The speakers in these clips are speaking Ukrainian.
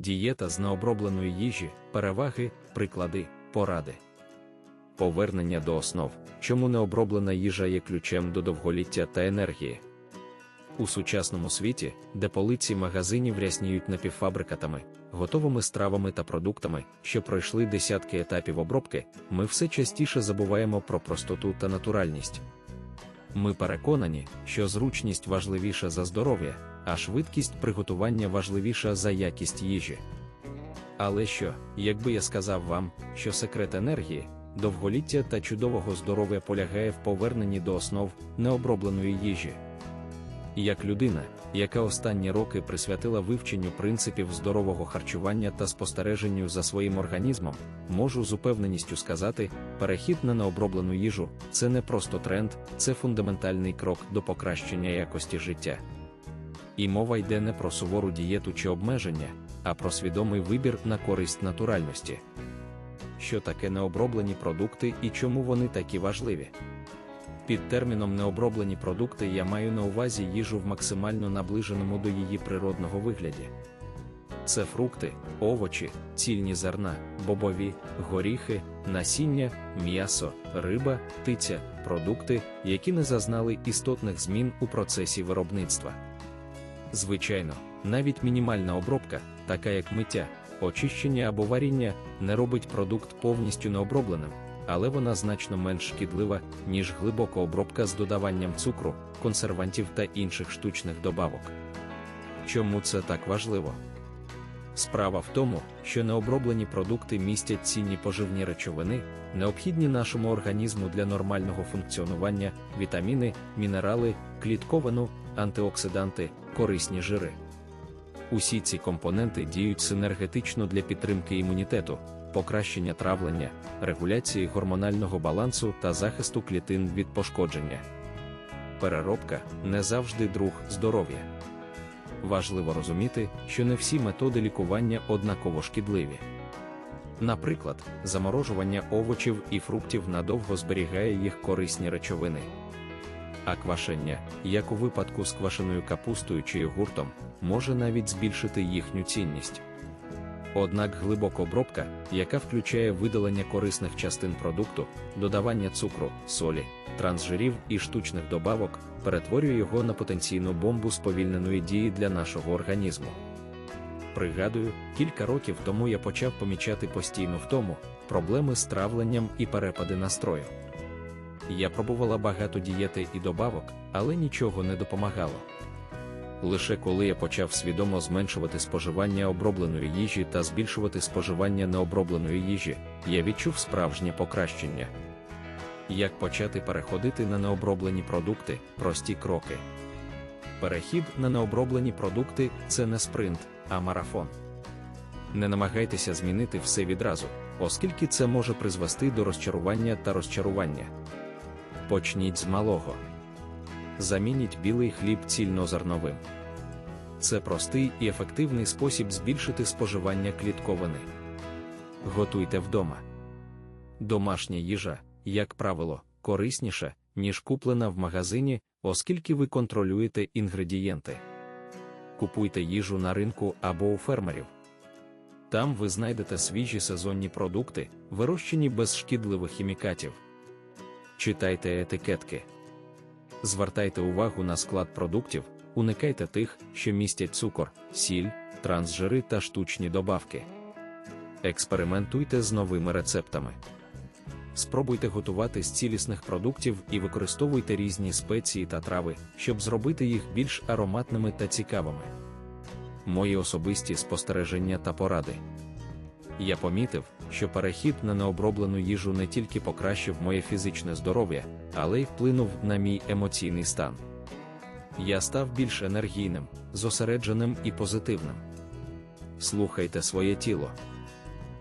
дієта з необробленої їжі, переваги, приклади, поради. Повернення до основ, чому необроблена їжа є ключем до довголіття та енергії. У сучасному світі, де полиці магазинів рясніють напівфабрикатами, готовими стравами та продуктами, що пройшли десятки етапів обробки, ми все частіше забуваємо про простоту та натуральність. Ми переконані, що зручність важливіша за здоров'я, а швидкість приготування важливіша за якість їжі. Але що, якби я сказав вам, що секрет енергії, довголіття та чудового здоров'я полягає в поверненні до основ необробленої їжі? Як людина, яка останні роки присвятила вивченню принципів здорового харчування та спостереженню за своїм організмом, можу з упевненістю сказати, перехід на необроблену їжу це не просто тренд, це фундаментальний крок до покращення якості життя. І мова йде не про сувору дієту чи обмеження, а про свідомий вибір на користь натуральності. Що таке необроблені продукти і чому вони такі важливі? Під терміном необроблені продукти я маю на увазі їжу в максимально наближеному до її природного вигляді. Це фрукти, овочі, цільні зерна, бобові, горіхи, насіння, м'ясо, риба, птиця, продукти, які не зазнали істотних змін у процесі виробництва. Звичайно, навіть мінімальна обробка, така як миття, очищення або варіння, не робить продукт повністю необробленим, але вона значно менш шкідлива, ніж глибока обробка з додаванням цукру, консервантів та інших штучних добавок. Чому це так важливо? Справа в тому, що необроблені продукти містять цінні поживні речовини, необхідні нашому організму для нормального функціонування, вітаміни, мінерали, клітковину, антиоксиданти, корисні жири. Усі ці компоненти діють синергетично для підтримки імунітету, покращення травлення, регуляції гормонального балансу та захисту клітин від пошкодження. Переробка не завжди друг здоров'я. Важливо розуміти, що не всі методи лікування однаково шкідливі. Наприклад, заморожування овочів і фруктів надовго зберігає їх корисні речовини. А квашення, як у випадку з квашеною капустою чи йогуртом, може навіть збільшити їхню цінність. Однак глибока обробка, яка включає видалення корисних частин продукту, додавання цукру, солі, трансжирів і штучних добавок, перетворює його на потенційну бомбу сповільненої дії для нашого організму. Пригадую, кілька років тому я почав помічати постійну втому, проблеми з травленням і перепади настрою. Я пробувала багато дієти і добавок, але нічого не допомагало. Лише коли я почав свідомо зменшувати споживання обробленої їжі та збільшувати споживання необробленої їжі, я відчув справжнє покращення. Як почати переходити на необроблені продукти, прості кроки. Перехід на необроблені продукти це не спринт, а марафон. Не намагайтеся змінити все відразу, оскільки це може призвести до розчарування та розчарування. Почніть з малого. Замініть білий хліб цільнозерновим. Це простий і ефективний спосіб збільшити споживання клітковини. Готуйте вдома. Домашня їжа, як правило, корисніша, ніж куплена в магазині, оскільки ви контролюєте інгредієнти. Купуйте їжу на ринку або у фермерів. Там ви знайдете свіжі сезонні продукти, вирощені без шкідливих хімікатів. Читайте етикетки. Звертайте увагу на склад продуктів, уникайте тих, що містять цукор, сіль, трансжири та штучні добавки. Експериментуйте з новими рецептами. Спробуйте готувати з цілісних продуктів і використовуйте різні спеції та трави, щоб зробити їх більш ароматними та цікавими. Мої особисті спостереження та поради. Я помітив, що перехід на необроблену їжу не тільки покращив моє фізичне здоров'я, але й вплинув на мій емоційний стан. Я став більш енергійним, зосередженим і позитивним. Слухайте своє тіло.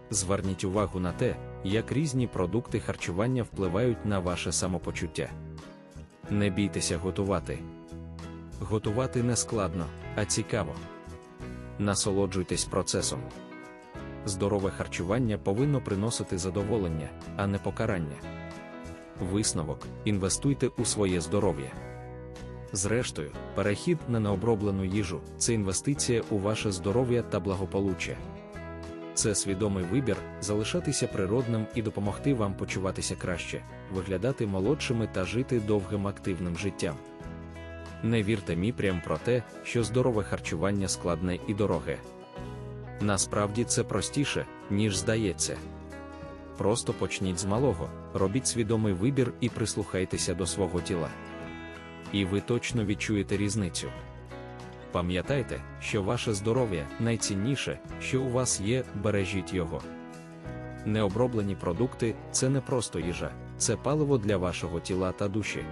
Зверніть увагу на те, як різні продукти харчування впливають на ваше самопочуття. Не бійтеся готувати. Готувати не складно, а цікаво. Насолоджуйтесь процесом. Здорове харчування повинно приносити задоволення, а не покарання. Висновок інвестуйте у своє здоров'я. Зрештою, перехід на необроблену їжу це інвестиція у ваше здоров'я та благополуччя. Це свідомий вибір залишатися природним і допомогти вам почуватися краще, виглядати молодшими та жити довгим активним життям. Не вірте міпрям про те, що здорове харчування складне і дороге. Насправді це простіше, ніж здається. Просто почніть з малого, робіть свідомий вибір і прислухайтеся до свого тіла. І ви точно відчуєте різницю. Пам'ятайте, що ваше здоров'я найцінніше, що у вас є, бережіть його. Необроблені продукти це не просто їжа, це паливо для вашого тіла та душі.